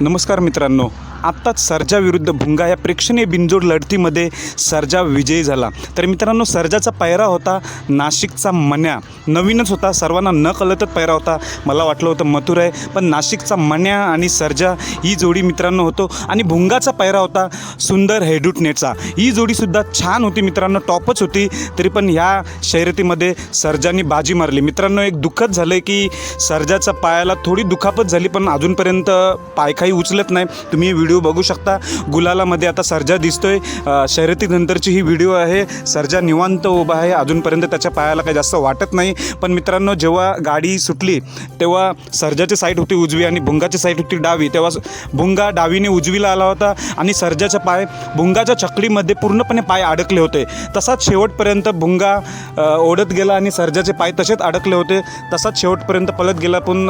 नमस्कार मित्रांनो. आत्ताच सर्जा विरुद्ध भुंगा या प्रेक्षणीय बिनजोड लढतीमध्ये सर्जा विजयी झाला. तर मित्रांनो सर्जाचा पायरा होता नाशिकचा मन्या. नवीनच होता सर्वांना न कळतच पायरा होता मला वाटलं होतं मथुर आहे. पण नाशिकचा मन्या आणि सर्जा ही जोडी मित्रांनो होतो. आणि भुंगाचा पायरा होता सुंदर हेडुटनेचा. ही जोडीसुद्धा छान होती मित्रांनो टॉपच होती. तरी पण ह्या शर्यतीमध्ये सर्जानी बाजी मारली. मित्रांनो एक दुःखद झालं आहे की सर्जाच्या पायाला थोडी दुखापत झाली पण अजूनपर्यंत पाय काही उचलत नाही. तुम्ही व्हिडिओ बघू शकता. गुलालामध्ये आता सर्जा दिसतोय. शर्यतीनंतरची ही व्हिडिओ आहे. सर्जा निवांत उभा आहे. अजूनपर्यंत त्याच्या पायाला काही जास्त वाटत नाही. पण मित्रांनो जेव्हा गाडी सुटली तेव्हा सर्जाची साईड होती उजवी आणि भुंगाची साईड होती डावी. तेव्हा भुंगा डावीने उजवीला आला होता आणि सर्जाचा पाय भुंगाच्या चकडीमध्ये पूर्णपणे पाय अडकले होते. तसाच शेवटपर्यंत भुंगा ओढत गेला आणि सर्जाचे पाय तसेच अडकले होते. तसाच शेवटपर्यंत पळत गेला. पण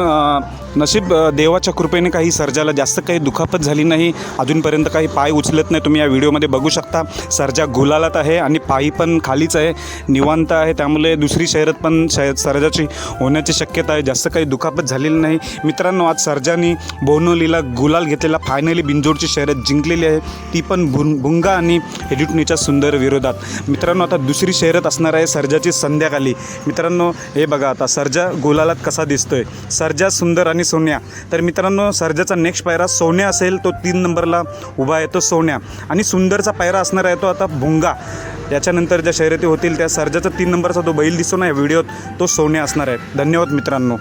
नशीब देवाच्या कृपेने काही सर्जाला जास्त काही दुखापत झाली नाही. अजूनपर्यंत काही पाय उचलत नाही. तुम्ही या व्हिडिओमध्ये बघू शकता. सर्जा गुलालात आहे आणि पायी पण खालीच आहे. निवांत आहे. त्यामुळे दुसरी शहरात पण शह सर्जाची होण्याची शक्यता आहे. जास्त काही दुखापत झालेली नाही. मित्रांनो आज सर्जानी बोनोलीला गुलाल घेतलेला फायनली बिंजोडची शर्यत जिंकलेली आहे. ती पण भुं भुंगा आणि एडिटनीच्या सुंदर विरोधात. मित्रांनो आता दुसरी शर्यत असणार आहे सर्जाची संध्याकाळी मित्रांनो हे बघा आता सर्जा गुलालात कसा दिसतोय. सर्जा सुंदर आणि सोन्या. तर मित्रांनो सर्जाचा नेक्स्ट पायरा सोन्या असेल तो तीन नंबरला उभा आहे तो सोन्या. आणि सुंदरचा पायरा असणार आहे तो आता भुंगा. याच्यानंतर ज्या शर्यती होतील त्या सर्जाचा तीन नंबरचा तो बैल दिसतो ना या व्हिडिओत तो सोन्या असणार आहे. धन्यवाद मित्रांनो.